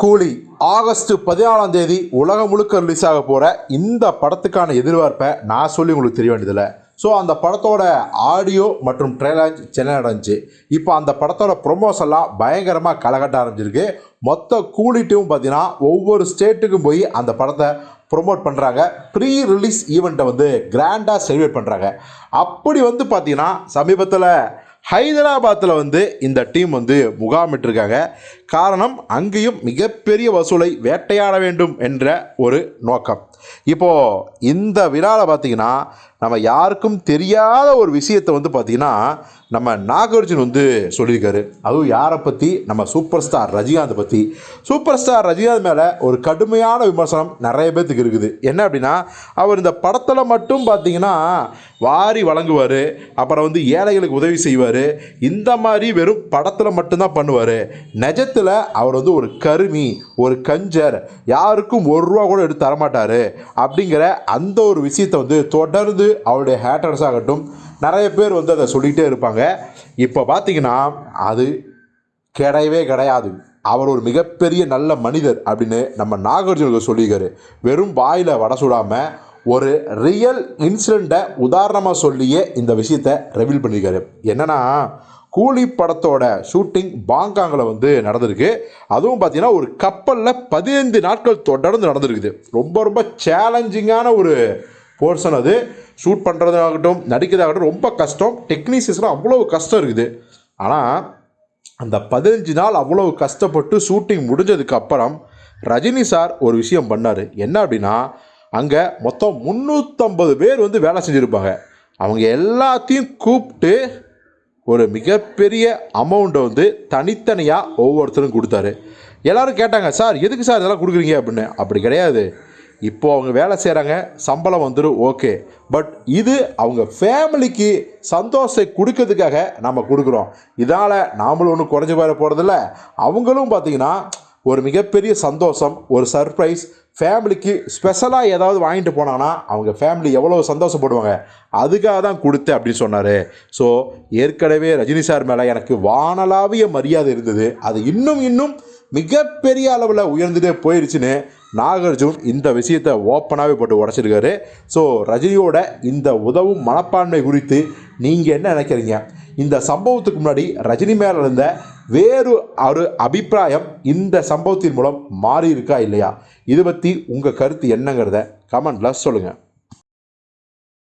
கூலி ஆகஸ்ட் பதினாலாம் தேதி உலகம் முழுக்க ரிலீஸ் ஆக போகிற இந்த படத்துக்கான எதிர்பார்ப்பை நான் சொல்லி உங்களுக்கு தெரிய வேண்டியதில்லை. ஸோ அந்த படத்தோட ஆடியோ மற்றும் ட்ரெய்லர் சென்னை நடந்துச்சு. இப்போ அந்த படத்தோட ப்ரொமோஸ் எல்லாம் பயங்கரமாக களைகட்ட ஆரம்பிச்சிருக்கு. மொத்த கூலிட்டும் பார்த்தீங்கன்னா ஒவ்வொரு ஸ்டேட்டுக்கும் போய் அந்த படத்தை ப்ரொமோட் பண்ணுறாங்க ப்ரீ ரிலீஸ் ஈவெண்ட்டை வந்து கிராண்டாக செலிப்ரேட் பண்ணுறாங்க அப்படி வந்து பார்த்தீங்கன்னா சமீபத்தில் ஹைதராபாத்தில் வந்து இந்த டீம் வந்து முகாமிட்டிருக்காங்க. காரணம் அங்கேயும் மிகப்பெரிய வசூலை வேட்டையாட வேண்டும் என்ற ஒரு நோக்கம். இப்போது இந்த விழாவில் பார்த்திங்கன்னா நம்ம யாருக்கும் தெரியாத ஒரு விஷயத்தை வந்து பார்த்திங்கன்னா நம்ம நாகார்ஜுன் வந்து சொல்லியிருக்காரு. அதுவும் யாரை பற்றி நம்ம சூப்பர் ஸ்டார் ரஜினிகாந்த் பற்றி சூப்பர் ஸ்டார் ரஜினிகாந்த் மேலே ஒரு கடுமையான விமர்சனம் நிறைய பேர்த்துக்கு இருக்குது. என்ன அப்படின்னா அவர் இந்த படத்தில் மட்டும் பார்த்தீங்கன்னா வாரி வழங்குவார் அப்புறம் வந்து ஏழைகளுக்கு உதவி செய்வார். இந்த மாதிரி வெறும் படத்தில் மட்டும்தான் பண்ணுவார். நிஜத்தில் அவர் வந்து ஒரு கருமி ஒரு கஞ்சர் யாருக்கும் ஒரு ரூபா கூட எடுத்து தரமாட்டார் அப்படிங்கிற அந்த ஒரு விஷயத்தை வந்து தொடர்ந்து அவருடைய ஹேட்டர்ஸ் ஆகட்டும் நிறைய பேர் வந்து அதை சொல்லிகிட்டே இருப்பாங்க. இப்போ பார்த்தீங்கன்னா அது கிடையவே கிடையாது. அவர் ஒரு மிகப்பெரிய நல்ல மனிதர் அப்படின்னு நம்ம நாகார்ஜுனுக்கு சொல்லியிருக்காரு. வெறும் வாயில் வட சுடாமல் ஒரு ரியல் இன்சிடெண்ட்டை உதாரணமாக சொல்லியே இந்த விஷயத்தை ரெவீல் பண்ணியிருக்காரு. என்னன்னா கூலி படத்தோட ஷூட்டிங் பாங்காங்கில் வந்து நடந்திருக்கு. அதுவும் பார்த்தீங்கன்னா ஒரு கப்பலில் பதினைந்து நாட்கள் தொடர்ந்து நடந்திருக்குது. ரொம்ப ரொம்ப சேலஞ்சிங்கான ஒரு போர்ஷன் அது. ஷூட் பண்ணுறதாகட்டும் நடிக்கிறதாகட்டும் ரொம்ப கஷ்டம். டெக்னீஷியஸ்லாம் அவ்வளோ கஷ்டம் இருக்குது. ஆனால் அந்த பதினஞ்சு நாள் அவ்வளோ கஷ்டப்பட்டு ஷூட்டிங் முடிஞ்சதுக்கு அப்புறம் ரஜினி சார் ஒரு விஷயம் பண்ணார். என்ன அப்படின்னா அங்கே மொத்தம் முந்நூற்றம்பது பேர் வந்து வேலை செஞ்சுருப்பாங்க. அவங்க எல்லாத்தையும் கூப்பிட்டு ஒரு மிகப்பெரிய அமௌண்ட்டை வந்து தனித்தனியாக ஒவ்வொருத்தரும் கொடுத்தாரு. எல்லோரும் கேட்டாங்க சார் எதுக்கு சார் இதெல்லாம் கொடுக்குறீங்க? அப்படின்னு. அப்படி கிடையாது. இப்போது அவங்க வேலை செய்கிறாங்க சம்பளம் வந்துடும் ஓகே. பட் இது அவங்க ஃபேமிலிக்கு சந்தோஷத்தை கொடுக்கறதுக்காக நம்ம கொடுக்குறோம். இதால் நாமளும் ஒன்றும் குறைஞ்சி போயிட போகிறதில்ல அவங்களும் பார்த்தீங்கன்னா ஒரு மிகப்பெரிய சந்தோஷம் ஒரு சர்ப்ரைஸ் ஃபேமிலிக்கு ஸ்பெஷலாக ஏதாவது வாங்கிட்டு போனாங்கன்னா அவங்க ஃபேமிலி எவ்வளோ சந்தோஷப்படுவாங்க? அதுக்காக தான் கொடுத்தேன் அப்படின்னு சொன்னார். ஸோ ஏற்கனவே ரஜினி சார் மேலே எனக்கு வானலாவிய மரியாதை இருந்தது. அது இன்னும் இன்னும் மிகப்பெரிய அளவில் உயர்ந்துட்டே போயிடுச்சுன்னு நாகார்ஜுன் இந்த விஷயத்தை ஓப்பனாகவே போட்டு உடச்சிருக்காரு. ஸோ ரஜினியோட இந்த உதவும் மனப்பான்மை குறித்து நீங்கள் என்ன நினைக்கிறீங்க? இந்த சம்பவத்துக்கு முன்னாடி ரஜினி மேலே இருந்த வேறு ஒரு அபிப்பிராயம் இந்த சம்பவத்தின் மூலம் மாறி இருக்கா இல்லையா? இதை பற்றி உங்கள் கருத்து என்னங்கிறத கமெண்டில் சொல்லுங்கள்